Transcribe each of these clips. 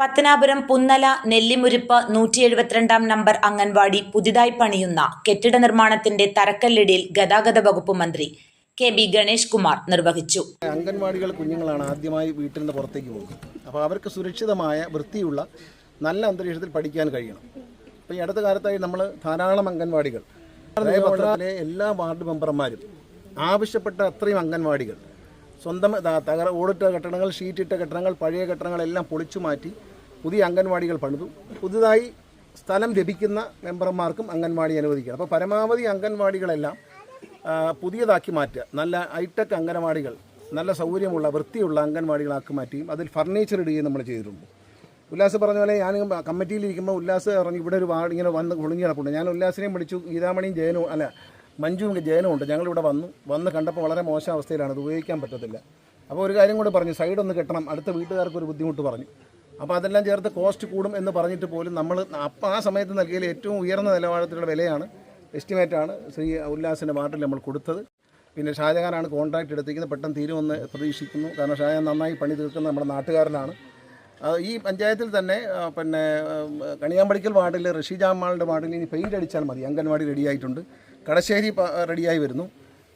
പത്തനാപുരം പുന്നല നെല്ലിമുരിപ്പ് നൂറ്റി എഴുപത്തിരണ്ടാം നമ്പർ അംഗൻവാടി പുതിയതായി പണിയുന്ന കെട്ടിട നിർമ്മാണത്തിന്റെ തറക്കല്ലിടിയിൽ ഗതാഗത വകുപ്പ് മന്ത്രി കെ ബി ഗണേഷ് കുമാർ നിർവഹിച്ചു. അംഗൻവാടികൾ കുഞ്ഞുങ്ങളാണ് ആദ്യമായി വീട്ടിൽ നിന്ന് പുറത്തേക്ക് പോകുന്നത്. അപ്പോൾ അവർക്ക് സുരക്ഷിതമായ വൃത്തിയുള്ള നല്ല അന്തരീക്ഷത്തിൽ പഠിക്കാൻ കഴിയണം. അപ്പോൾ ഈ അടുത്ത കാലത്തായി നമ്മൾ ധാരാളം അംഗൻവാടികൾ. എല്ലാ വാർഡ് മെമ്പർമാരും ആവശ്യപ്പെട്ട അത്രയും അംഗൻവാടികൾ സ്വന്തം തകര ഓടിട്ട കെട്ടിടങ്ങൾ ഷീറ്റിട്ട കെട്ടിടങ്ങൾ പഴയ കെട്ടിടങ്ങളെല്ലാം പൊളിച്ചു മാറ്റി പുതിയ അംഗൻവാടികൾ പണിതു. പുതുതായി സ്ഥലം ലഭിക്കുന്ന മെമ്പർമാർക്കും അംഗൻവാടി അനുവദിക്കണം. അപ്പോൾ പരമാവധി അംഗൻവാടികളെല്ലാം പുതിയതാക്കി മാറ്റുക. നല്ല ഹൈടെക് അംഗനവാടികൾ നല്ല സൗകര്യമുള്ള വൃത്തിയുള്ള അംഗൻവാടികളാക്കി മാറ്റിയും അതിൽ ഫർണിച്ചർ ഇടുകയും നമ്മൾ ചെയ്തിട്ടുണ്ട്. ഉല്ലാസ് പറഞ്ഞ പോലെ ഞാൻ കമ്മിറ്റിയിലിരിക്കുമ്പോൾ ഉല്ലാസ് ഇറങ്ങി ഇവിടെ ഒരു വാർഡ് ഇങ്ങനെ വന്ന് കുളിങ്ങി കിടപ്പുണ്ട് ഞാൻ ഉല്ലാസിനെയും വിളിച്ചു ഗീതാമണിയും ജയനും അല്ല മഞ്ജുവും ജയനും ഉണ്ട്. ഞങ്ങളിവിടെ വന്നു. വന്ന് കണ്ടപ്പോൾ വളരെ മോശം അവസ്ഥയിലാണ്. അത് ഉപയോഗിക്കാൻ പറ്റത്തില്ല. അപ്പോൾ ഒരു കാര്യം കൂടെ പറഞ്ഞു സൈഡ് ഒന്ന് കെട്ടണം. അടുത്ത വീട്ടുകാർക്ക് ഒരു ബുദ്ധിമുട്ട് പറഞ്ഞു. അപ്പോൾ അതെല്ലാം ചേർത്ത് കോസ്റ്റ് കൂടും എന്ന് പറഞ്ഞിട്ട് പോലും നമ്മൾ അപ്പോൾ ആ സമയത്ത് നൽകിയതിൽ ഏറ്റവും ഉയർന്ന നിലവാരത്തിലുള്ള വിലയാണ് എസ്റ്റിമേറ്റാണ് ശ്രീ ഉല്ലാസിന്റെ വാർഡിൽ നമ്മൾ കൊടുത്തത്. പിന്നെ ഷാജഹാനാണ് കോൺട്രാക്ട് എടുത്തിരിക്കുന്നത് പെട്ടെന്ന് തീരുമെന്ന് പ്രതീക്ഷിക്കുന്നു. കാരണം ഷാജഹാൻ നന്നായി പണി തീർക്കുന്ന നമ്മുടെ നാട്ടുകാരനാണ്. ഈ പഞ്ചായത്തിൽ തന്നെ പിന്നെ കണിയാമ്പടിക്കൽ വാർഡിൽ ഋഷി ജാമാളുടെ വാർഡിൽ ഇനി പെയിന്റ് അടിച്ചാൽ മതി. അംഗൻവാടി റെഡിയായിട്ടുണ്ട് കടശ്ശേരി റെഡിയായി വരുന്നു.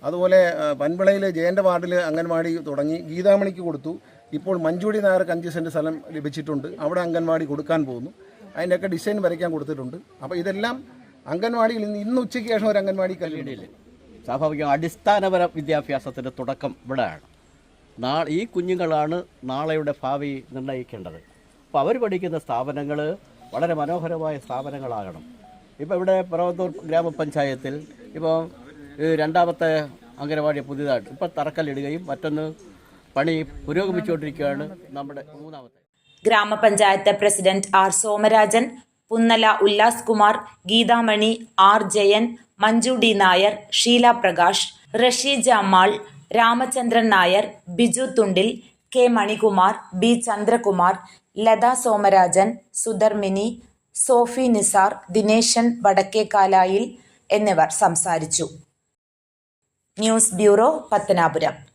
അതുപോലെ പൻവിളയിൽ ജയന്റെ വാർഡിൽ അംഗൻവാടി തുടങ്ങി. ഗീതാമണിക്ക് കൊടുത്തു. ഇപ്പോൾ മഞ്ചൂടി നായർക്ക് അഞ്ച് സെന്റ് സ്ഥലം ലഭിച്ചിട്ടുണ്ട്. അവിടെ അംഗൻവാടി കൊടുക്കാൻ പോകുന്നു. അതിന്റെയൊക്കെ ഡിസൈൻ വരയ്ക്കാൻ കൊടുത്തിട്ടുണ്ട്. അപ്പോൾ ഇതെല്ലാം അംഗൻവാടിയിൽ നിന്ന് ഇന്ന് ഉച്ചയ്ക്ക് ശേഷം ഒരു അംഗൻവാടി കല്ലിടില്ല സ്വാഭാവികം അടിസ്ഥാനപര വിദ്യാഭ്യാസത്തിന്റെ തുടക്കം ഇവിടെയാണ്. നാ ഈ കുഞ്ഞുങ്ങളാണ് നാളെയുടെ ഭാവി നിർണയിക്കേണ്ടത്. അപ്പോൾ അവർ പഠിക്കുന്ന സ്ഥാപനങ്ങൾ വളരെ മനോഹരമായ സ്ഥാപനങ്ങളാകണം. ഇപ്പോൾ ഇവിടെ പിറവത്തൂർ ഗ്രാമപഞ്ചായത്തിൽ ഇപ്പോൾ രണ്ടാമത്തെ അംഗനവാടി പുതിയതായിട്ട് ഇപ്പോൾ തറക്കല്ലിടുകയും മറ്റൊന്ന് പണി പുരോഗമിച്ചുകൊണ്ടിരിക്കുകയാണ് നമ്മുടെ മൂന്നാമത്തെ. ഗ്രാമപഞ്ചായത്ത് president R Somarajan Punnala Ullas Kumar Geethamani R Jayan Manju D Nair Sheela Prakash റഷീ Jamal Ramachandran Nair Biju Thundil K Manikumar B Chandrakumar Latha Somarajan Sudharmini Sophy Nisar Dineshan Vadakkekalayil എന്നിവർ സംസാരിച്ചു. News bureau Pathanapuram.